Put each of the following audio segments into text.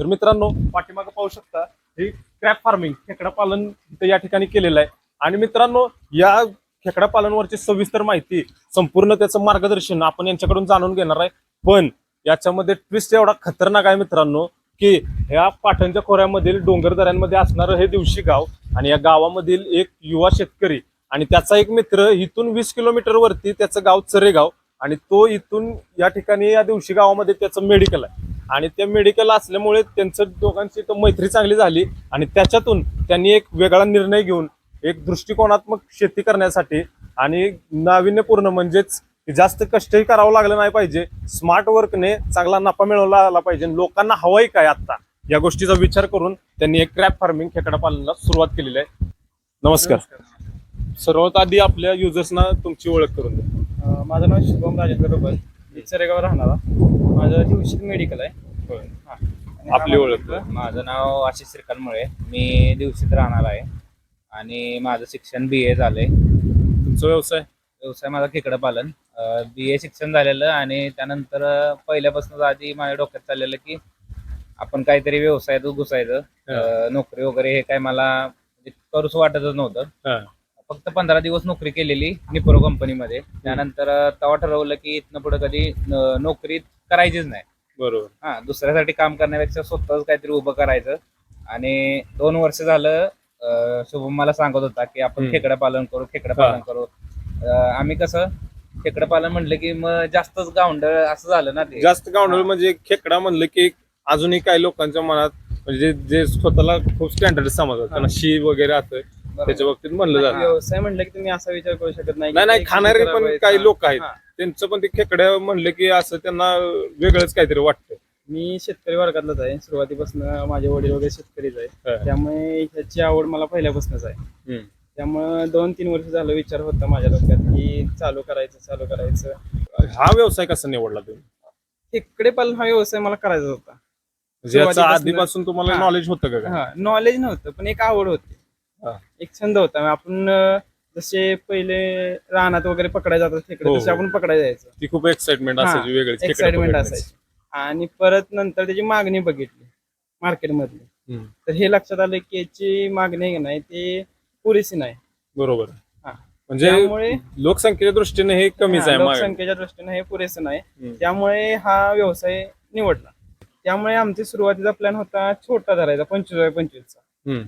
तर मित्रांनो पाठीमागं पाहू शकता हे क्रॅप फार्मिंग खेकडा पालन इथं या ठिकाणी केलेलं आहे. आणि मित्रांनो या खेकडा पालनवरची सविस्तर माहिती संपूर्ण त्याचं मार्गदर्शन आपण यांच्याकडून जाणून घेणार आहे. पण याच्यामध्ये ट्विस्ट एवढा खतरनाक आहे मित्रांनो की ह्या पाटणच्या खोऱ्यामधील डोंगर दऱ्यांमध्ये असणारं हे दिवशी गाव आणि या गावामधील एक युवा शेतकरी आणि त्याचा एक मित्र इथून वीस किलोमीटर वरती त्याचं गाव चरेगाव आणि तो इथून या ठिकाणी या दिवशी गावामध्ये त्याचं मेडिकल आहे. आणि ते मेडिकल असल्यामुळे त्यांचं दोघांची तर मैत्री चांगली झाली आणि त्याच्यातून त्यांनी एक वेगळा निर्णय घेऊन एक दृष्टिकोनात्मक शेती करण्यासाठी आणि नाविन्यपूर्ण म्हणजेच जास्त कष्टही करावं लागलं नाही पाहिजे. स्मार्ट वर्कने चांगला नफा मिळवला आला पाहिजे. लोकांना हवंय काय आता या गोष्टीचा विचार करून त्यांनी एक क्रॅप फार्मिंग खेकडा पालनाला सुरुवात केलेली आहे. नमस्कार. सर्वात आधी आपल्या युजर्सना तुमची ओळख करून द्या. माझं नाव शुभम राजेंद्र चरेगाव राहणारा. माझं दिवशीत मेडिकल आहे. हा. आणि आपली हा ओळख. माझा माझं नाव आशिष श्रीकांतमुळे मी दिवशीत राहणार आहे. आणि माझं शिक्षण बी ए झालंय. तुमचा व्यवसाय? व्यवसाय माझा खेकडं पालन बी ए शिक्षण झालेलं आणि त्यानंतर अं, पहिल्यापासूनच आधी माझ्या डोक्यात चाललेलं की आपण काहीतरी व्यवसायात घुसायचं. अं, नोकरी वगैरे हे काय मला म्हणजे करूच वाटतच नव्हतं. हा. फक्त पंधरा दिवस नोकरी केलेली निप्रो कंपनीमध्ये त्यानंतर तेव्हा ठरवलं की इथनं पुढे कधी अं, नोकरी करायचीच नाही बरोबर हा दुसऱ्यासाठी काम करण्यापेक्षा स्वतःच काहीतरी उभं करायचं आणि दोन वर्ष झालं अं, शुभम मला सांगत होता की आपण हम्म. खेकडं पालन करू खेकडं हा. पालन करू अं, आम्ही कसं खेकडं पालन म्हणलं की मग जास्तच गावंडळ असं झालं ना ते जास्त गावंडळ. म्हणजे खेकडा म्हणलं की अजूनही काही लोकांच्या मनात म्हणजे जे स्वतःला खूप स्टँडर्ड समजतात त्यांना शी वगैरे असं. त्याच्या बाबतीत म्हणलं जातं व्यवसाय म्हटलं की तुम्ही असा विचार करू शकत नाही की नाही नाही ते खाणारे पण काही. लोक आहेत हा. त्यांचं पण ते खेकड्या म्हणलं की असं त्यांना वेगळंच काहीतरी वाटतं मी शेतकरी वर्गातलाच आहे सुरुवातीपासून माझे वडील वगैरे शेतकरीच आहे. त्यामुळे ह्याची आवड मला पहिल्यापासूनच आहे हम्म. त्यामुळे दोन तीन वर्ष झालं विचार होता माझ्या डोक्यात की चालू करायचं चालू करायचं हा व्यवसाय कसा निवडला तुम्ही खेकडे पालन हा व्यवसाय मला करायचा होता म्हणजे याचा सुरुवातीपासून- आधीपासून तुम्हाला हा. नॉलेज होतं का काय? हा नॉलेज नव्हतं पण एक आवड होती. एक छंद होता आपण जसे पहिले रानात वगैरे पकडायला जातात खेकडे हो, तसे हो. आपण पकडायला जायचो ती खूप एक्साइटमेंट हा, असायची वेगळीच खेकडं एक्साइटमेंट पकडण्याची. असायची आणि परत नंतर त्याची मागणी बघितली मार्केटमधली हम्म. तर हे लक्षात आलं की याची मागणी आहे का नाही ते पुरेशी नाही बरोबर हा. म्हणजे त्यामुळे लोकसंख्येच्या दृष्टीने हे कमीच हा, आहे मागणी. लोकसंख्येच्या दृष्टीने हे पुरेसं नाही हम्म. त्यामुळे हा व्यवसाय निवडला त्यामुळे आमचा सुरुवातीचा प्लॅन होता छोटा धरायचा पंचवीस बाय पंचवीसचा हम्म.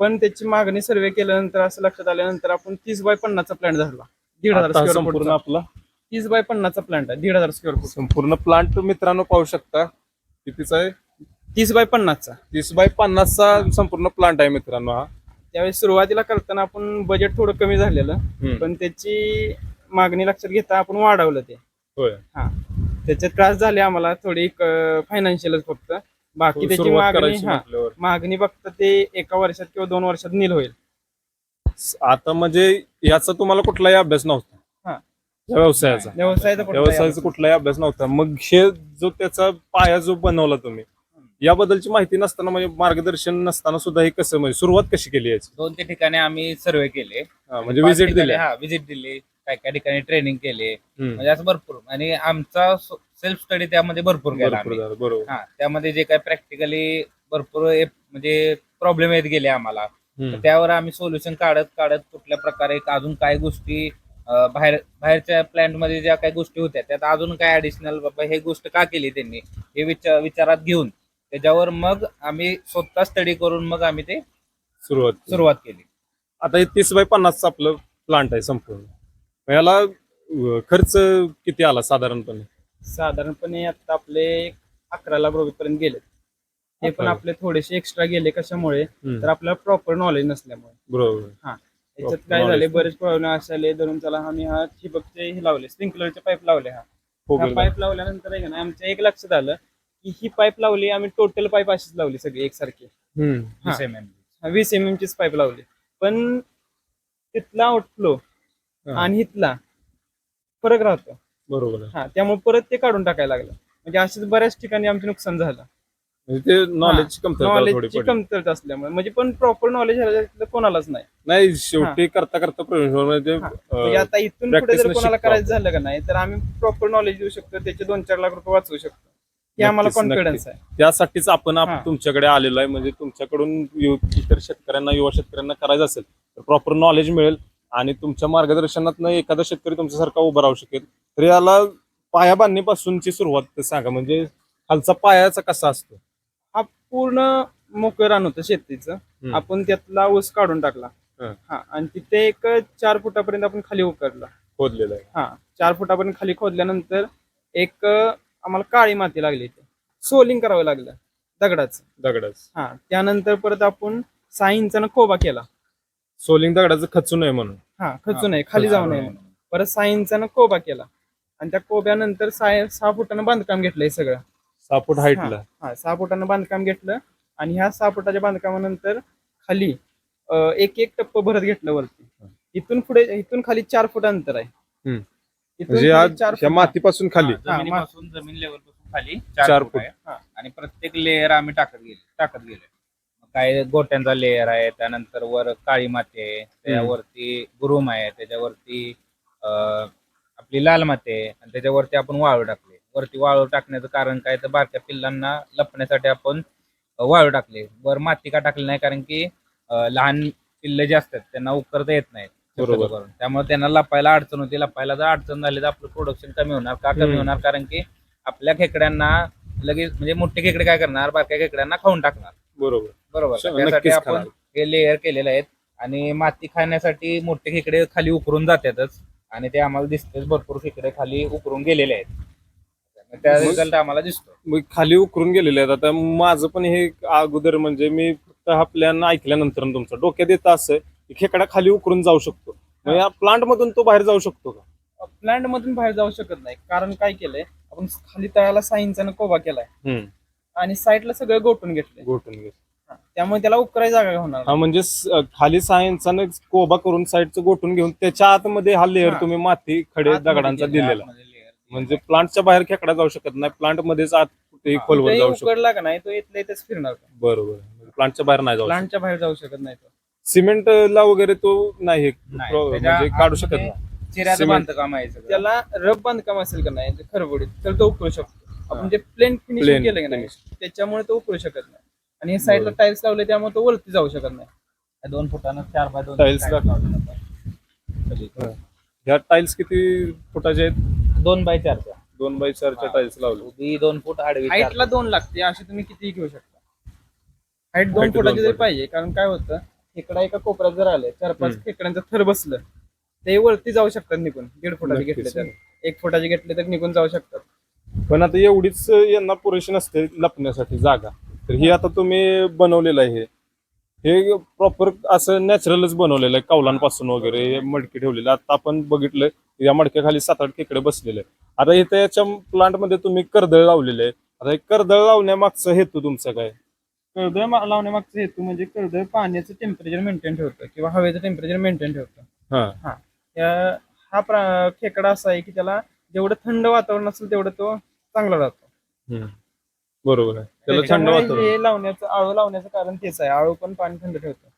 पण त्याची मागणी सर्वे केल्यानंतर असं लक्षात आल्यानंतर आपण तीस बाय पन्नासचा प्लॅन धरला. दीड हजार आता स्क्वेअर संपूर्ण आपला? तीस बाय पन्नासचा प्लॅन आहे दीड हजार स्क्वेअर फूट संपूर्ण प्लांट मित्रांनो पाहू शकता. कितीचा आहे? तीस बाय पन्नासचा. तीस बाय पन्नासचा संपूर्ण प्लांट आहे मित्रांनो हा. त्यावेळेस सुरुवातीला करताना आपण बजेट थोडं कमी झालेलं हम्म. पण त्याची मागणी लक्षात घेता आपण वाढवलं ते. होय. हा. त्याचे त्रास झाले आम्हाला थोडी फायनान्शियलच फक्त. बाकी त्याची सुरुवात मागणी करायची हा म्हटल्यावर. मागणी फक्त ते एका वर्षात किंवा दोन वर्षात नील होईल. आता म्हणजे याचा तुम्हाला कुठलाही अभ्यास नव्हता. हा. या व्यवसायाचा. व्यवसायाचा कुठलाही व्यवसायाचा अभ्यास कुठलाही अभ्यास नव्हता. मग हे जो त्याचा पाया जो बनवला तुम्ही याबद्दलची माहिती नसताना म्हणजे मार्गदर्शन नसताना सुद्धा हे कसं म्हणजे सुरुवात कशी केली याची? दोन ते ठिकाणी आम्ही सर्वे केले. हा, म्हणजे पाच विजिट ठिकाणी- दिली हा विजिट दिली. काय काय ठिकाणी ट्रेनिंग केले. हम्म. म्हणजे असं भरपूर. आणि आमचा सेल्फ स्टडी त्यामध्ये भरपूर केला भरपूर आम्ही. झालं, बरोबर. हा त्यामध्ये जे काय प्रॅक्टिकली भरपूर ए- म्हणजे प्रॉब्लेम येत गेले आम्हाला. हम्म. त्यावर आम्ही सोल्युशन काढत काढत कुठल्या प्रकारे अजून काय गोष्टी अं, बाहेर बाहेरच्या प्लॅन्टमध्ये ज्या काही गोष्टी होत्या त्यात अजून काय ऍडिशनल बाबा हे गोष्ट का केली त्यांनी? हे विचार विचारात घेऊन. त्याच्यावर मग आम्ही स्वतः स्टडी करून मग आम्ही ते सुरुवात केली. सुरुवात केली. आता हे तीस बाय पन्नासचं आपलं प्लांट आहे संपूर्ण. मग याला अं, खर्च किती आला साधारणपणे? साधारणपणे आता आपले अकरा लाख रुपयेपर्यंत गेले हे पण. आपले थोडेसे एक्स्ट्रा गेले कशामुळे. तर आपल्याला प्रॉपर नॉलेज नसल्यामुळे बरोबर याच्यात काय झाले. बरेच प्रॉब्लेम असे आले धरून चला आम्ही हा ठिबकचे हे लावले स्प्रिंकलरचे पाईप लावले हा हो हा. पाईप लावल्यानंतर आहे ना आमच्या एक लक्षात आलं की ही पाईप लावली आम्ही टोटल पाईप अशीच लावली सगळी एकसारखी. हा. SMM. हा, वीस एम एम चीच पाईप लावली पण तिथला आउटफ्लो हा. आणि इथला फरक राहतो बरोबर आहे. हा त्यामुळे परत ते काढून टाकायला लागलं. म्हणजे असेच बऱ्याच ठिकाणी आमचे नुकसान झालं. म्हणजे ते नॉलेजची कमतरता थोडी नॉलेजची पडली. कमतरता असल्यामुळे. म्हणजे पण प्रॉपर नॉलेज कोणालाच नाही. नाही शेवटी करता करता म्हणजे हा. म्हणजे अं, आता इथून पुढे practice जर ने कोणाला शिकतो. करायचं झालं का नाही तर आम्ही प्रॉपर नॉलेज देऊ शकतो. त्याचे दोन चार लाख रुपये वाचवू शकतो. हे आम्हाला नक्कीच, कॉन्फिडन्स आहे. त्यासाठीच आपण आप- हा. तुमच्याकडे आलेलो आहे. म्हणजे तुमच्याकडून यु- इतर शेतकऱ्यांना युवा शेतकऱ्यांना करायचं असेल तर प्रॉपर नॉलेज मिळेल. आणि तुमच्या मार्गदर्शनात एखादा शेतकरी तुमच्यासारखा उभा राहू शकेल. तर याला पाया बांधणीपासूनची सुरुवात सांगा. म्हणजे खालचा पायाचा कसा असतो? हा पूर्ण मोकळं रान होतं शेतीचं. आपण त्यातला ऊस काढून टाकला. हं. आणि तिथे एक चार फुटापर्यंत आपण खाली उकरला खोदलेलं आहे. हा चार फुटापर्यंत खाली खोदल्यानंतर एक आम्हाला काळी माती लागली सोलिंग करावं लागलं. दगडाचं. दगडाच. हा त्यानंतर परत आपण सहा इंचानं कोबा केला. सोलिंग दगडाचं खचू नये म्हणून. हा खचू नये खाली जाऊ नये. परत इंचानं कोबा केला. आणि त्या कोब्यानंतर सहा सहा फुटानं बांधकाम घेतलंय सगळं. सहा फूट हाईटला हा सहा फुटानं बांधकाम घेतलं. आणि ह्या सहा फुटाच्या बांधकामानंतर खाली एक एक टप्प भरत घेतलं वरती. इथून पुढे इथून खाली चार फूट अंतर आहे. हम्म. इथून म्हणजे मातीपासून खाली. जमिनीपासून जमीन लेवलपासून खाली चार फूट. फूट. आहे. हा. आणि प्रत्येक लेअर आम्ही टाकत गेले टाकत गेले काय गोट्यांचा लेअर आहे त्यानंतर वर काळी माती आहे त्याच्यावरती गुरुम आहे त्याच्यावरती अं, आपली लाल माती आहे आणि त्याच्यावरती आपण वाळू टाकले. वरती वाळू टाकण्याचं कारण काय? तर बारक्या पिल्लांना लपण्यासाठी आपण अं, वाळू टाकले. वर माती का टाकली नाही? कारण की अं, लहान पिल्लं जे असतात त्यांना उकरता येत नाहीत. बरोबर. करून त्यामुळे त्यांना लपायला अडचण होती. लपायला जर अडचण झाली तर आपलं प्रोडक्शन कमी होणार का कमी हम्म. होणार? कारण की आपल्या खेकड्यांना लगेच म्हणजे मोठे खेकडे काय करणार? बारक्या खेकड्यांना खाऊन टाकणार. बरोबर. बरोबर? त्यासाठी नक्कीच आपण खाणार. हे लेअर केलेले आहेत. आणि माती खाण्यासाठी मोठे खेकडे खाली उकरून जातातच. आणि ते आम्हाला दिसतेच भरपूर खेकडे खाली उकरून गेलेले आहेत. त्या मग- रिझल्ट आम्हाला दिसतो मग खाली उकरून गेलेले आहेत. आता माझं पण हे अगोदर म्हणजे मी फक्त हा प्लॅन ऐकल्यानंतर तुमचा डोक्यात येतं असं की खेकडा खाली उकरून जाऊ शकतो. मग या प्लांट मधून तो बाहेर जाऊ शकतो का? प्लांट मधून बाहेर जाऊ शकत नाही. कारण काय केलंय? आपण खाली तळाला इंचानं कोबा केलाय. आणि साईडला सगळं गोठून घेतलंय. गोठून घे हा. त्यामुळे त्याला उकराय जागा होणार हा म्हणजे स- खाली सहा इंचानं कोबा करून साईडचं गोठून घेऊन त्याच्या आतमध्ये हा लेअर हा. तुम्ही माती खडे आतमध्ये दगडांचा गेले, दिलेला आतमध्ये layer. म्हणजे प्लांटच्या बाहेर खेकडा जाऊ शकत नाही प्लांट मध्येच आत कुठेही हा. खोलवर कुठेही जाऊ शकतो का नाही तो इथल्या इथेच फिरणार बरोबर प्लांटच्या बाहेर नाही जाऊ शकत. प्लांटच्या बाहेर जाऊ शकत नाही तो सिमेंटला वगैरे तो नाही नाही, प्रो- त्याच्या म्हणजे काढू शकत आतमध्ये नाही चिऱ्याचं बांधकाम आहे सगळं. त्याला रब बांधकाम असेल का नाही खरबडीत तर तो उकरू शकतो आपण जे प्लेन फिनिशिंग Plain केलं का नाही त्याच्यामुळे तो उकरू शकत नाही आणि हे साईडला टाईल्स लावले त्यामुळे तो वरती जाऊ शकत नाही दोन फुटानं चार बाय दोन Tiles tiles टाक. लावलेलं आहे. खाली. ह्या टाइल्स किती फुटाचे आहेत दोन बाय चारच्या दोन बाय चारच्या. टाइल्स लावले उभी दोन फूट आडवी चार हाईटला. दोन लागते अशी तुम्ही कितीही घेऊ शकता हाईट दोन Height दोन फुटाची जरी फुट. पाहिजे कारण काय होतं खेकडा एका कोपऱ्यात जर आले चार पाच. खेकड्यांचं थर बसलं ते वरती जाऊ शकतात निघून दीड फुटाचे नक्कीच. घेतले तर एक फुटाचे घेतले तर निघून जाऊ शकतात पण आता एवढीच यांना पुरेशी नसते लपण्यासाठी जागा तर ही आता तुम्ही बनवलेलं आहे. हे. प्रॉपर असं नॅचरलच बनवलेलं आहे कौलांपासून वगैरे हे मडकी ठेवलेले. आता आपण बघितलं या मडक्याखाली सात आठ खेकडे बसलेले. आता इथं याच्या प्लांटमध्ये तुम्ही कर्दळ लावलेले आहे. आता हे कर्दळ लावण्यामागचा हेतू तुमचा काय? कर्दळ लावण्यामागचा हेतू म्हणजे कर्दळ पाण्याचं टेम्परेचर मेंटेन ठेवतं किंवा हवेचं टेम्परेचर मेंटेन ठेवतं. हा. हा. प्रा- खेकडा असा आहे की त्याला जेवढं थंड वातावरण असेल तेवढं तो चांगला राहतो. बरोबर आहे. त्याला थंड त्याच्यामुळे वातावरण. हे लावण्याचं आळू लावण्याचं कारण तेच आहे. आळू पण पाणी थंड ठेवतं.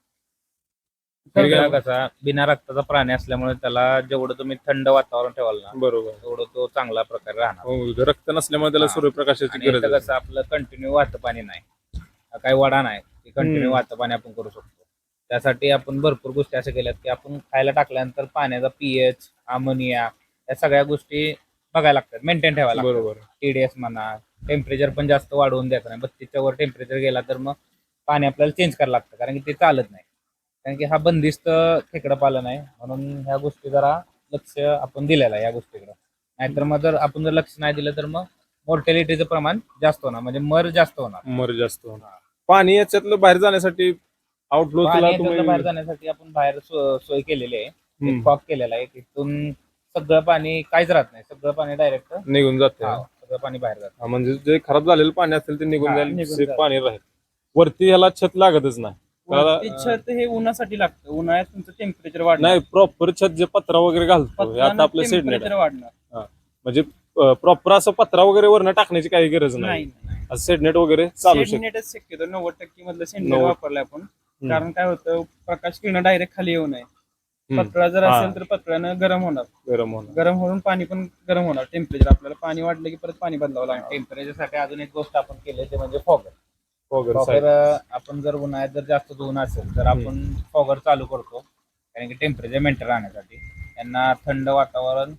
कसा बिना रक्ताचा प्राणी असल्यामुळे त्याला जेवढं तुम्ही थंड वातावरण ठेवाल ना बरोबर. तेवढं तो चांगला प्रकारे राहणार. हो, रक्त नसल्यामुळे त्याला हा. सूर्यप्रकाशाची गरज आहे. कसं आपलं कंटिन्यू वाहतं पाणी नाही. हा काही वडा नाही. कंटिन्यू हम्म. वाहतं पाणी आपण करू शकतो. त्यासाठी आपण भरपूर गोष्टी अशा केल्यात की आपण खायला टाकल्यानंतर पाण्याचा पीएच अमोनिया या सगळ्या गोष्टी बघायला लागतात. मेंटेन ठेवायला लागतात. बरोबर. टीडीएस म्हणा टेम्परेचर पण जास्त वाढवून द्यायचं नाही. बत्तीसच्या वर टेम्परेचर गेला तर मग पाणी आपल्याला चेंज करायला लागतं कारण की ते चालत नाही. कारण की हा बंदिस्त खेकडं पालन आहे. म्हणून ह्या गोष्टी जरा लक्ष आपण दिलेलं आहे या गोष्टीकडे. नाहीतर मग जर आपण जर लक्ष नाही दिलं तर मग मोर्टॅलिटीचं प्रमाण जास्त होणार. म्हणजे मर जास्त होणार. मर जास्त होणार. पाणी याच्यातलं बाहेर जाण्यासाठी आउटफ्लो पाणी तुला याच्यातनं तुम्ही बाहेर जाण्यासाठी आपण बाहेर सो- सोय केलेली आहे. कॉक केलेला आहे. तिथून सगळं पाणी काहीच राहत नाही. सगळं पाणी डायरेक्ट निघून जाते सगळं पाणी बाहेर जातं. हा, म्हणजे जे खराब झालेलं पाणी असेल ते निघून हा, जाईल निघून safe जाईल. पाणी राहील. वरती ह्याला छत लागतच नाही. त्याला- वरती छत हे उन्हासाठी लागतं. उन्हाळ्यात तुमचं टेम्परेचर वाढणार. नाही प्रॉपर छत जे पत्रा वगैरे घालतो हे आता आपलं सेट टेम्परेचर वाढणार. म्हणजे प्रॉपर असं पत्रा वगैरे वरनं टाकण्याची काही गरज नाही. नाही असं सेटनेट वगैरे चालू शकतो. शक्यतो. नव्वद टक्के मधलं नव्वद. वापरलंय आपण. कारण काय होतं प्रकाश किरण डायरेक्ट खाली येऊ नये. पतळा जर. असेल तर पतळ्यानं गरम होणार. गरम होणार. गरम होऊन पाणी पण गरम होणार. टेम्परेचर आपल्याला पाणी वाढलं की परत पाणी बदलावं लागणार. टेम्परेचरसाठी अजून एक गोष्ट आपण केली ते म्हणजे फॉगर फॉगर. आपण जर उन्हाळ्यात जर जास्त ऊन असेल तर आपण फॉगर चालू करतो. कारण की टेम्परेचर मेंटेन राहण्यासाठी. त्यांना थंड वातावरण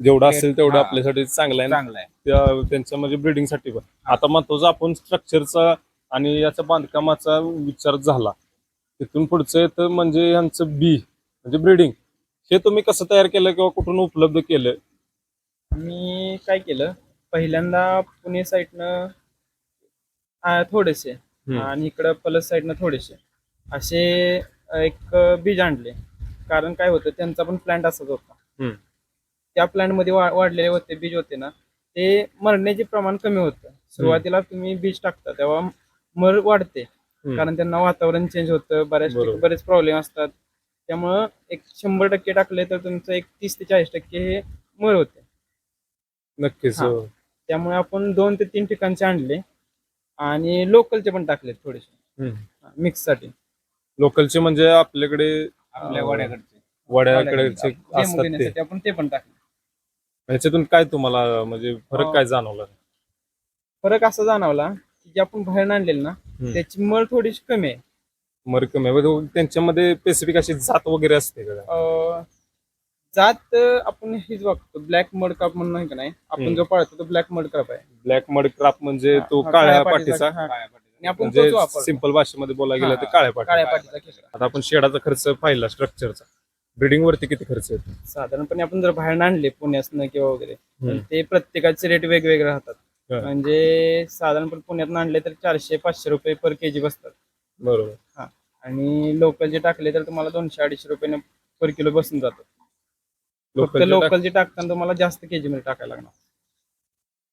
जेवढं असेल तेवढं. आपल्यासाठी चांगलं आहे. चांगलं आहे. त्यांच्या म्हणजे ब्रिडिंगसाठी पण. आता महत्वाचं आपण स्ट्रक्चरचा आणि याच्या बांधकामाचा विचार झाला. तिथून पुढचं तर म्हणजे यांचं बी म्हणजे ब्रिडिंग हे तुम्ही कसं तयार केलं किंवा कुठून उपलब्ध केलं? मी काय केलं? पहिल्यांदा पुणे साईडनं आ, थोडेसे. हम्म. आणि इकडं पलस साईडनं थोडेसे. असे एक बीज आणले. कारण काय होतं त्यांचा पण प्लांट असाच होता. हम्म. त्या प्लांटमध्ये वा- वाढलेले होते बीज होते ना. ते मरण्याचे प्रमाण कमी होतं. सुरुवातीला तुम्ही बीज टाकता तेव्हा मर वाढते. कारण त्यांना वातावरण चेंज होतं बऱ्याच बरोबर. बरेच प्रॉब्लेम असतात. त्यामुळं एक शंभर टक्के टाकले तर तुमचं एक तीस ते चाळीस टक्के हे मर होते नक्कीच हा. हो. त्यामुळे आपण दोन ते तीन ठिकाणचे आणले आणि लोकलचे पण टाकले थोडेसे. हम्म. मिक्ससाठी लोकलचे म्हणजे आपल्याकडे आपल्या अं, वड्याकडचे. वड्याकडे असतात ते. आपण ते पण टाकले. ह्याच्यातून काय तुम्हाला म्हणजे फरक अं, काय जाणवला? फरक असा जाणवला की जे आपण बाहेर आणलेले ना त्याची मळ थोडीशी कमी आहे. मर कमी आहे. म्हणजे त्यांच्यामध्ये स्पेसिफिक अशी जात वगैरे असते का? अं, जात आपण हेच बघतो ब्लॅक मड काप म्हणून आहे का नाही? आपण हम्म. जो पाळतो तो ब्लॅक मड काप आहे. ब्लॅक मड क्राप म्हणजे तो हा, काळ्या पाटीचा- पाठीचा हा. आणि आपण म्हणजे तोच वापरतो. सिंपल भाषेमध्ये बोलायला गेलं हा, तर काळ्या पाठी काळ्या पाटीचा खेकडा आता आपण शेडाचा खर्च पाहिला स्ट्रक्चरचा ब्रिडिंग वरती किती खर्च येतो? साधारणपणे आपण जर बाहेर आणले पुण्यातनं किंवा वगैरे तर हम्म. ते प्रत्येकाचे रेट वेगवेगळे राहतात. हा. म्हणजे साधारणपणे पुण्यात आणले तर चारशे पाचशे रुपये पर केजी बसतात. बरोबर. आणि लोकल जे टाकले तर तुम्हाला दोनशे अडीचशे रुपये पर किलो बसून जातो. फक्त लोकलचे लोकल जे टाकताना तुम्हाला जास्त केजी मध्ये टाकायला लागणार.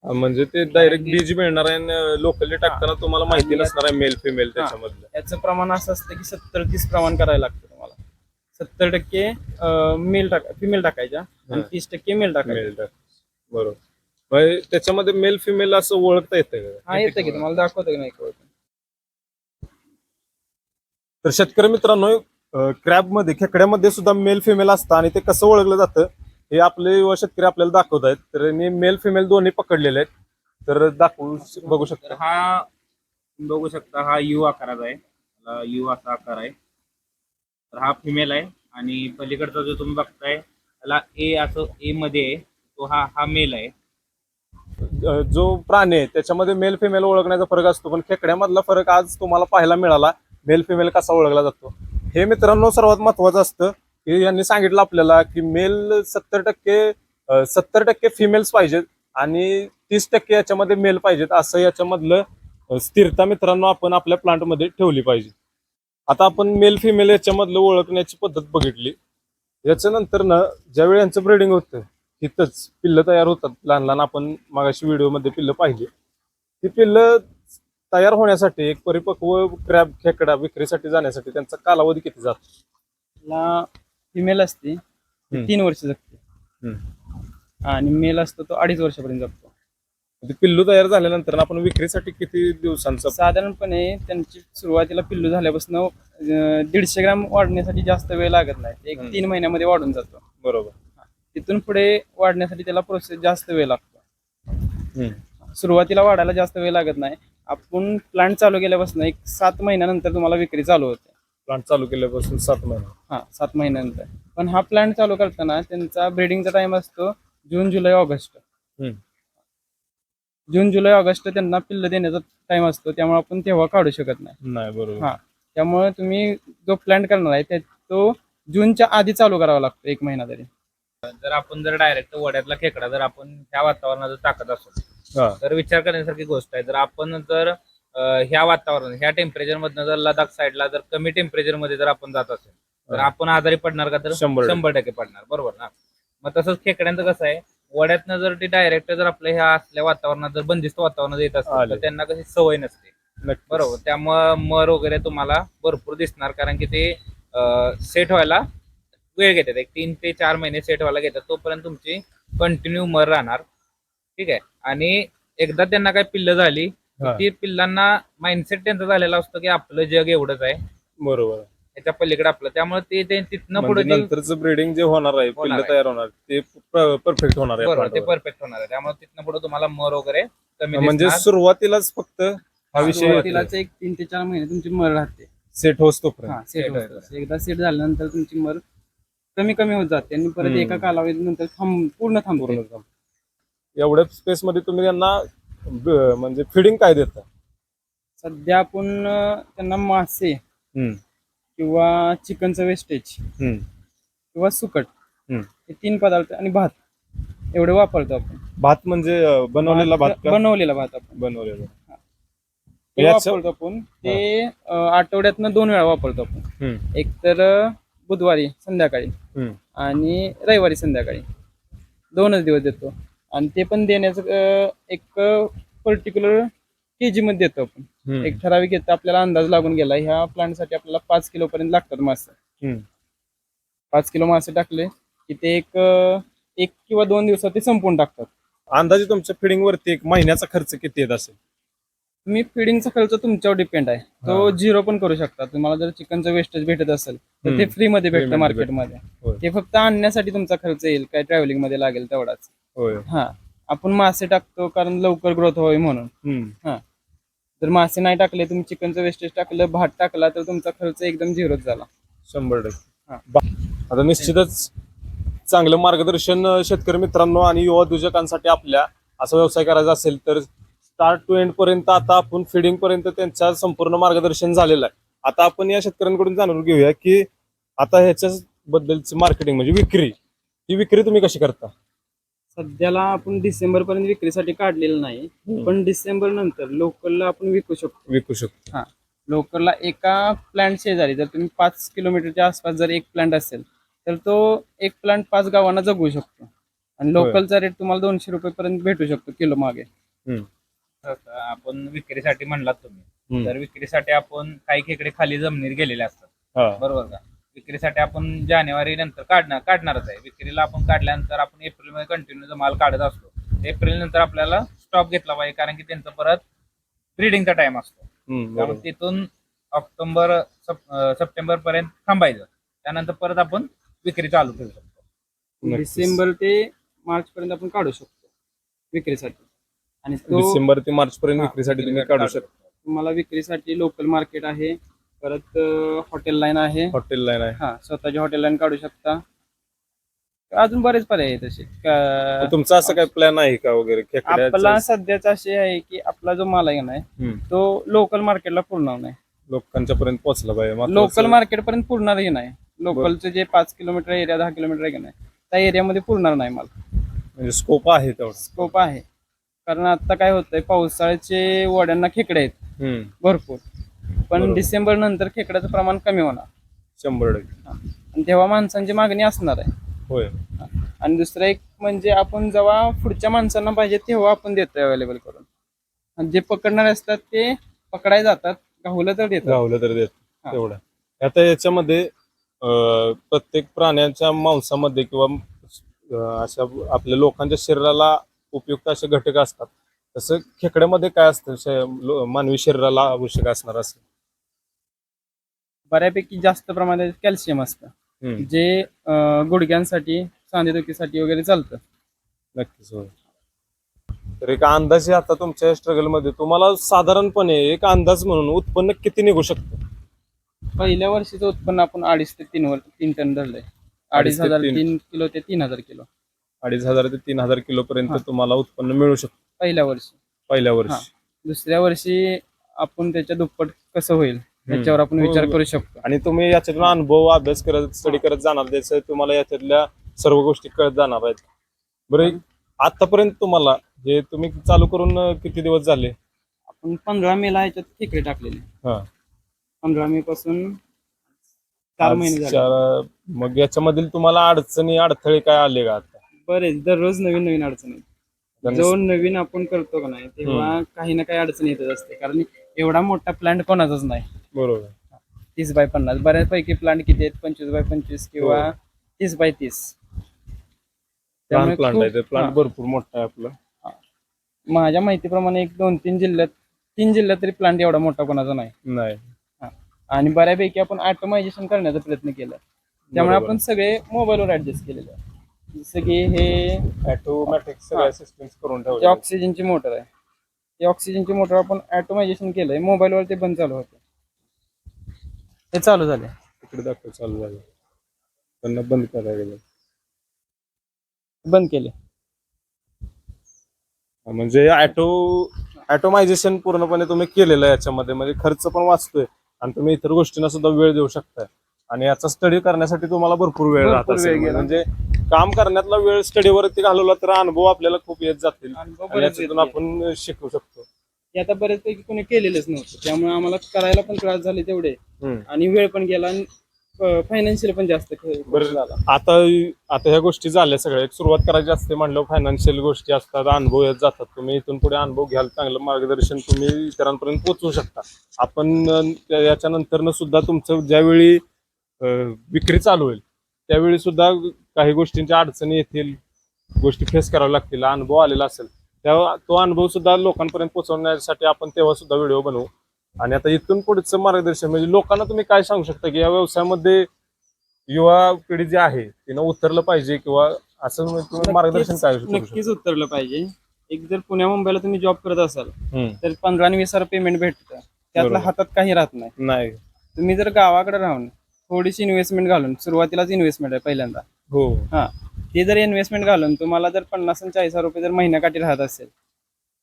टाक- म्हणजे ते डायरेक्ट बीज मिळणार आहे आणि लोकलचे टाकताना तुम्हाला माहिती आणि नसणार आहे मेल फिमेल त्याच्यामधलं. याचं प्रमाण असं असतं की सत्तर तीस प्रमाण करायला लागतं तुम्हाला. सत्तर टक्के मेल टाका फिमेल टाकायच्या आणि हा. तीस टक्के मेल टाकायच्या. मेल बरोबर. म्हणजे त्याच्यामध्ये मेल फिमेल असं ओळखता येतं का? हा येतं की. तुम्हाला दाखवतो की नाही कळत. तर शेतकरी मित्रांनो क्रॅबमध्ये खेकड्यामध्ये सुद्धा मेल फिमेल असतं आणि ते कसं ओळखलं जातं हे आपले युवा शेतकरी आपल्याला दाखवत आहेत. तर मेल फिमेल दोन्ही पकडलेले आहेत. तर दाखवू बघू शकता. हा बघू शकता हा यू आकाराचा आहे. यू असा आकार आहे. तर हा फिमेल आहे आणि पलीकडचा जो तुम्ही बघताय त्याला ए असं ए मध्ये आहे. तो हा हा मेल आहे. जो प्राणी आहे त्याच्यामध्ये मेल फिमेल ओळखण्याचा फरक असतो पण खेकड्यामधला फरक आज तुम्हाला पाहायला मिळाला. मेल फिमेल कसा ओळखला जातो? हे मित्रांनो सर्वात महत्वाचं असतं की यांनी सांगितलं आपल्याला की मेल सत्तर टक्के सत्तर टक्के फिमेल्स पाहिजेत आणि तीस टक्के याच्यामध्ये मेल पाहिजेत असं याच्यामधलं स्थिरता मित्रांनो आपण आपल्या प्लांटमध्ये ठेवली पाहिजे. आता आपण मेल फिमेल याच्यामधलं ओळखण्याची पद्धत बघितली. याच्यानंतर ना ज्यावेळी यांचं ब्रिडिंग होतं तिथंच पिल्लं तयार होतात. लहान लहान आपण मागाशी व्हिडिओमध्ये पिल्लं पाहिली. ती पिल्लं तयार होण्यासाठी एक परिपक्व क्रॅब खेकडा विक्रीसाठी जाण्यासाठी त्यांचा कालावधी किती जातो? ला फिमेल असते ती. तीन वर्ष जगते. आणि मेल असतो तो अडीच वर्षापर्यंत जगतो. ते पिल्लू तयार झाल्यानंतर आपण विक्रीसाठी किती दिवसांचा? साधारणपणे त्यांची सुरुवातीला पिल्लू झाल्यापासून दीडशे ग्राम वाढण्यासाठी जास्त वेळ लागत नाही. एक. तीन महिन्यामध्ये वाढून जातो. बरोबर. तिथून पुढे वाढण्यासाठी त्याला प्रोसेस जास्त वेळ लागतो. सुरुवातीला वाढायला जास्त वेळ लागत नाही. आपण प्लांट चालू केल्यापासून एक सात महिन्यानंतर तुम्हाला विक्री चालू होते. प्लांट चालू केल्यापासून सात महिने. हा सात महिन्यानंतर. पण हा प्लांट चालू करताना त्यांचा ब्रीडिंगचा टाइम असतो जून जुलै ऑगस्ट. हम्म. जून जुलै ऑगस्ट त्यांना पिल्ल देण्याचा टाइम असतो त्यामुळे आपण तेव्हा काढू शकत नाही. नाही बरोबर. हा. त्यामुळे तुम्ही जो प्लांट करणार आहे ते- तो जूनच्या आधी चालू करावा लागतो एक महिना तरी. जर आपण जर डायरेक्ट वड्यातला खेकडा जर आपण ह्या वातावरणात जर टाकत असतो हा. तर विचार करण्यासारखी गोष्ट आहे. जर आपण जर अं, ह्या वातावरण ह्या टेम्परेचर मधनं जर लडाख साईडला जर कमी टेम्परेचरमध्ये जर आपण जात असेल तर हा. आपण आजारी पडणार का तर? शंभर टक्के. शंभर टक्के पडणार. बरोबर ना? मग तसंच खेकड्यांचं कसं आहे वड्यातनं जर ती डायरेक्ट जर आपल्या ह्या असल्या वातावरणात जर बंदिस्त वातावरणात येत असेल आले. तर त्यांना कशी सवय नसते. नक्की बरोबर. त्यामुळं मर वगैरे तुम्हाला भरपूर दिसणार कारण की ते सेट व्हायला वेळ घेतात. एक तीन ते चार महिने सेट व्हायला घेतात. तोपर्यंत तुमची कंटिन्यू मर राहणार. ठीक आहे आणि एकदा त्यांना काय पिल्ल झाली हा. ती पिल्लांना माइंडसेट त्यांचा झालेला असतो की आपलं जग एवढंच आहे बरोबर ह्याच्या पलीकडे आपलं त्यामुळे ते ते तिथनं पुढे म्हणजे नंतरचं ब्रिडिंग जे होणार आहे होणार पिल्ल आहे. तयार होणार ते परफेक्ट होणार आहे बरोबर ते. परफेक्ट होणार आहे त्यामुळे तिथनं पुढे तुम्हाला मर वगैरे कमी म्हणजे दिसणार. सुरुवातीलाच फक्त हा विषय सुरुवातीलाच एक तीन ते चार महिने तुमची मर राहते सेट होस तोपर्यंत हा सेट Set होतं एकदा सेट झाल्यानंतर तुमची मर कमी कमी होत जाते आणि परत हम्म. एका कालावधीनंतर थांब पूर्ण थांबते पूर्ण. एवढ्या स्पेस मध्ये तुम्ही त्यांना म्हणजे फिडिंग काय देता? सध्या आपण त्यांना मासे किंवा चिकनचं वेस्टेज किंवा सुकट. हे तीन पदार्थ आणि भात एवढे वापरतो आपण. भात म्हणजे बनवलेला भात बनवलेला भात आपण. बनवलेला. वापरतो आपण. ते अं, आठवड्यातनं दोन वेळा वापरतो आपण. एक तर बुधवारी संध्याकाळी. आणि रविवारी संध्याकाळी. दोनच दिवस देतो. आणि ते पण देण्याचं एक पर्टिक्युलर के जी मध्ये देतो आपण. एक ठराविक येतं आपल्याला अंदाज लागून गेला. ह्या प्लांटसाठी आपल्याला पाच किलो पर्यंत लागतात मासे. पाच किलो मासे टाकले की ते एक एक किंवा दोन दिवसात ते संपून टाकतात. अंदाजे तुमच्या फिडिंग वरती एक महिन्याचा खर्च किती येत असेल? तुम्ही फिडिंगचा खर्च तुमच्यावर डिपेंड आहे. तो. झिरो पण करू शकता. तुम्हाला जर चिकनचं वेस्टेज भेटत असेल तर ते हम्म. फ्री मध्ये Free भेटतं. मध्ये. मार्केटमध्ये. ते फक्त आणण्यासाठी तुमचा खर्च येईल. काय ट्रॅव्हलिंगमध्ये लागेल तेवढाच. होय. हा. आपण मासे टाकतो कारण लवकर ग्रोथ व्हावी म्हणून. हम्म. जर मासे नाही टाकले तुम्ही चिकनचं वेस्टेज टाकलं भात टाकला तर तुमचा खर्च एकदम झिरोच झाला. शंभर हा. टक्के बा- आता निश्चितच चांगलं मार्गदर्शन अं, शेतकरी मित्रांनो आणि युवा उद्योजकांसाठी आपल्या असा व्यवसाय करायचा असेल तर स्टार्ट टू एंड पर्यंत आता आपण फिडिंग पर्यंत त्यांच्या संपूर्ण मार्गदर्शन झालेलं आहे. आता आपण या शेतकऱ्यांकडून जाणून घेऊया की आता ह्याच्या बद्दलची मार्केटिंग म्हणजे विक्री. ही विक्री तुम्ही कशी करता? सध्याला आपण डिसेंबर पर्यंत विक्रीसाठी काढलेलं नाही पण डिसेंबर नंतर लोकलला आपण विकू शकतो. विकू शकतो. लोकलला एका प्लांट शेजारी जर तुम्ही पाच किलोमीटरच्या आसपास जर एक प्लांट असेल तर तो एक प्लांट पाच गावांना जगू शकतो. आणि. लोकलचा रेट तुम्हाला दोनशे रुपये पर्यंत भेटू शकतो किलो मागे. आता आपण विक्रीसाठी म्हणलात तुम्ही. तर विक्रीसाठी आपण काही खेकडे खाली जमिनीत गेलेले असतात. हा. बरोबर का? विक्रीसाठी आपण जानेवारी नंतर काढणार काढणारच आहे. विक्रीला आपण काढल्यानंतर आपण एप्रिलमध्ये कंटिन्यू माल काढत असतो एप्रिल नंतर आपल्याला स्टॉप घेतला पाहिजे कारण की त्यांचा परत ब्रिडिंगचा टाइम असतो. त्यामुळे. तिथून ऑक्टोबर सप्टेंबर पर्यंत थांबायचं. त्यानंतर परत आपण विक्री चालू ठेवू शकतो. डिसेंबर ते मार्च पर्यंत आपण काढू शकतो विक्रीसाठी. आणि तो डिसेंबर ते मार्च पर्यंत विक्रीसाठी तुम्ही काढू शकता. तुम्हाला विक्रीसाठी लोकल मार्केट आहे. परत हॉटेल लाईन आहे. हॉटेल लाईन आहे. हा स्वतःची हॉटेल लाईन काढू शकता. अजून बरेच पर्याय आहे तसे का- तुमचा असं काय प्लॅन आहे का वगैरे? खेकड्याचं? आपला सध्याचा असे आहे की आपला जो माल आहे ना हम्म. तो लोकल मार्केटला पुरणार नाही. लोकांच्या पर्यंत पोहोचला पाहिजे. लोकल मार्केट पर्यंत पुरणारही नाही. लोकलचे जे पाच किलोमीटर एरिया दहा किलोमीटर आहे का नाही त्या एरियामध्ये पुरणार नाही माल. म्हणजे स्कोप आहे तेवढा. स्कोप आहे. कारण आता काय होतंय पावसाळ्याचे वड्यांना खेकडे आहेत. हम्म. भरपूर. पण बरोबर. डिसेंबर नंतर खेकड्याचं प्रमाण कमी होणार. शंभर टक्के. आणि तेव्हा माणसांची मागणी असणार आहे. होय. आणि दुसरं एक म्हणजे आपण जेव्हा पुढच्या माणसांना पाहिजे तेव्हा आपण देतोय अवेलेबल करून. आणि जे पकडणारे असतात ते पकडाय जातात गावलं तर देतात. गावलं तर देत हा. तेवढं. आता याच्यामध्ये अं, प्रत्येक प्राण्याच्या मांसामध्ये किंवा अं, अशा आपल्या लोकांच्या शरीराला उपयुक्त असे घटक असतात. तसं खेकड्यामध्ये काय असतं? श- लो- मानवी शरीराला आवश्यक असणार असं. बऱ्यापैकी जास्त प्रमाणात कॅल्शियम असतं. हम्म. जे अं, गुडघ्यांसाठी सांधेदुखीसाठी वगैरे चालतं. नक्कीच होय. तर एक अंदाजे आता तुमच्या स्ट्रगलमध्ये. तुम्हाला साधारणपणे एक अंदाज म्हणून उत्पन्न किती निघू शकतं? पहिल्या वर्षीचं उत्पन्न आपण अडीच ते तीन वर तीन टन धरलंय. अडीच अडीच ते हजार तीन. तीन किलो ते तीन हजार किलो. अडीच हजार ते तीन हजार किलो पर्यंत हा. तुम्हाला उत्पन्न मिळू शकतं. पहिल्या वर्षी. पहिल्या वर्षी. दुसऱ्या वर्षी आपण त्याच्या दुप्पट कसं होईल याच्यावर आपण विचार हो. करू शकतो. आणि तुम्ही याच्यातून अनुभव अभ्यास करत स्टडी करत जाणार त्याचं तुम्हाला याच्यातल्या सर्व गोष्टी कळत जाणार आहेत. बरं आतापर्यंत तुम्हाला जे तुम्ही चालू करून अं, किती दिवस झाले? आपण पंधरा मेला ह्याच्यात खेकडे टाकलेले. हा. पंधरा मे पासून चार आज महिने झाले. चार- मग याच्यामधील तुम्हाला अडचणी अडथळे काय आले का आता? बरेच दररोज नवीन नवीन अडचणी जो नवीन आपण करतो का नाही तेव्हा काही ना काही अडचणी येतच असते. कारण एवढा मोठा प्लांट कोणाचाच नाही. बरोबर. तीस बाय पन्नास. बऱ्याचपैकी प्लांट किती आहेत? पंचवीस बाय पंचवीस किंवा हो. तीस बाय तीस. प्लांट आहे. भरपूर मोठा आहे आपलं. माझ्या माहितीप्रमाणे एक दोन तीन जिल्ह्यात तीन जिल्ह्यात तरी प्लांट एवढा मोठा कोणाचा नाही. नाही. आणि बऱ्यापैकी आपण ऑटोमायझेशन करण्याचा प्रयत्न केला. त्यामुळे. आपण सगळे मोबाईलवर ऍडजस्ट केलेले आहे. जसं की हे ऑटोमॅटिक. सगळ्या सिस्टम्स करून ठेवले ऑक्सिजनची मोटर आहे. ते ऑक्सिजनची मोटर आपण ऑटोमायझेशन केलंय. मोबाईलवर ते बंद चालू होते. हे चालू झाले. तिकडे दाखव चालू झालं. त्यांना बंद करायला गेलं. बंद केले. म्हणजे ऑटो ऑटोमायझेशन पूर्णपणे तुम्ही केलेलं आहे याच्यामध्ये. म्हणजे खर्च पण वाचतोय आणि तुम्ही इतर गोष्टींना सुद्धा वेळ देऊ शकताय. आणि याचा स्टडी करण्यासाठी तुम्हाला भरपूर वेळ राहत. म्हणजे काम करण्यातला वेळ स्टडीवरती घालवला तर अनुभव आपल्याला खूप येत जातील. अनुभव आणि बरेच याच्यातून येतील. आपण शिकू शकतो. हे आता बऱ्याचपैकी कोणी केलेलंच नव्हतं. त्यामुळे आम्हाला करायला पण त्रास झाले तेवढे. आणि वेळ पण गेला आणि फायनान्शियल पण जास्त ख- बरं. झाला आता आता ह्या गोष्टी झाल्या सगळ्या. एक सुरुवात करायची असते म्हणलं फायनान्शियल गोष्टी असतात अनुभव येत जातात. तुम्ही इथून पुढे अनुभव घ्याल चांगलं मार्गदर्शन तुम्ही इतरांपर्यंत पोहोचवू शकता. आपण अं, त्या- याच्यानंतरनं सुद्धा तुमचं ज्यावेळी अं, विक्री चालू होईल त्यावेळी सुद्धा काही गोष्टींच्या अडचणी येतील गोष्टी फेस कराव्या लागतील अनुभव आलेला असेल तेव्हा तो अनुभव सुद्धा लोकांपर्यंत पोहोचवण्यासाठी आपण तेव्हा सुद्धा व्हिडिओ बनवू आणि आता इथून पुढचं मार्गदर्शन म्हणजे लोकांना तुम्ही काय सांगू शकता की या व्यवसायामध्ये युवा पिढी जी आहे तिनं उतरलं पाहिजे किंवा असं म्हणजे तुम्ही मार्गदर्शन काय? नक्कीच उतरलं पाहिजे एक जर पुण्या मुंबईला तुम्ही जॉब करत असाल. तर पंधरा आणि वीस हजार पेमेंट भेटतं त्यातलं. हातात काही राहत नाही नाही तुम्ही जर गावाकडे राहून थोडीशी इन्व्हेस्टमेंट घालून सुरुवातीलाच इन्व्हेस्टमेंट आहे पहिल्यांदा हो. हा. ते जर इन्व्हेस्टमेंट घालून तुम्हाला जर पन्नास आणि चाळीस हजार रुपये जर महिन्याकाठी राहत असेल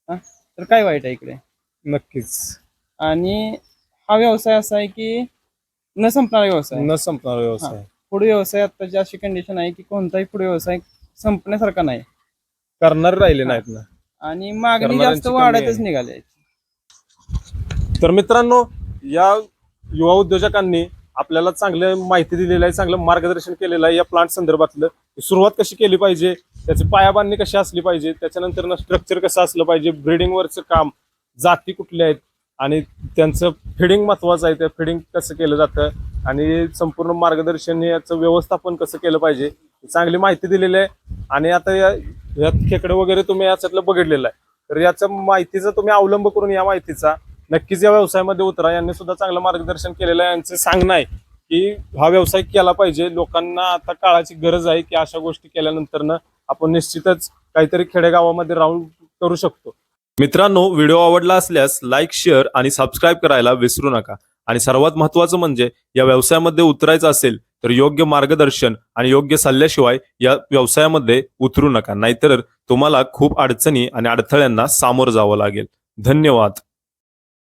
हा तर काय वाईट आहे इकडे? नक्कीच. आणि हा व्यवसाय असा आहे की न संपणारा व्यवसाय. न संपणार व्यवसाय. पुढे व्यवसाय आताची अशी कंडिशन आहे की कोणताही पुढे व्यवसाय संपण्यासारखा नाही. करणार राहिले नाहीत ना. आणि मागणी जास्त वाढतच. निघाली तर मित्रांनो या युवा उद्योजकांनी आपल्याला चांगलं माहिती दिलेलं आहे चांगलं मार्गदर्शन केलेलं आहे या प्लांट संदर्भातलं. सुरुवात कशी केली पाहिजे? त्याची पायाबांधणी कशी असली पाहिजे? त्याच्यानंतर स्ट्रक्चर कसं असलं पाहिजे? ब्रिडिंगवरचं काम जाती कुठल्या आहेत? आणि त्यांचं फिडिंग महत्वाचं आहे त्या फिडिंग कसं केलं जातं? आणि संपूर्ण मार्गदर्शन याचं व्यवस्थापन कसं केलं पाहिजे? चांगली माहिती दिलेली आहे. आणि आता या यात खेकडं वगैरे तुम्ही याच्यातलं बघितलेलं आहे. तर याच्या माहितीचा तुम्ही अवलंब करून या माहितीचा. नक्कीच या व्यवसायामध्ये उतरा. यांनी सुद्धा चांगलं मार्गदर्शन केलेलं आहे. यांचं सांगणं आहे की हा व्यवसाय केला पाहिजे. लोकांना आता काळाची गरज आहे की अशा गोष्टी केल्यानंतरनं आपण निश्चितच काहीतरी खेडेगावामध्ये राहून करू शकतो. मित्रांनो व्हिडिओ आवडला असल्यास लाईक शेअर आणि सबस्क्राईब करायला विसरू नका. आणि सर्वात महत्त्वाचं म्हणजे या व्यवसायामध्ये उतरायचं असेल तर योग्य मार्गदर्शन आणि योग्य सल्ल्याशिवाय या व्यवसायामध्ये उतरू नका. नाहीतर तुम्हाला खूप अडचणी आणि अडथळ्यांना सामोरं जावं लागेल. धन्यवाद.